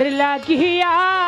তোমার লাগিয়া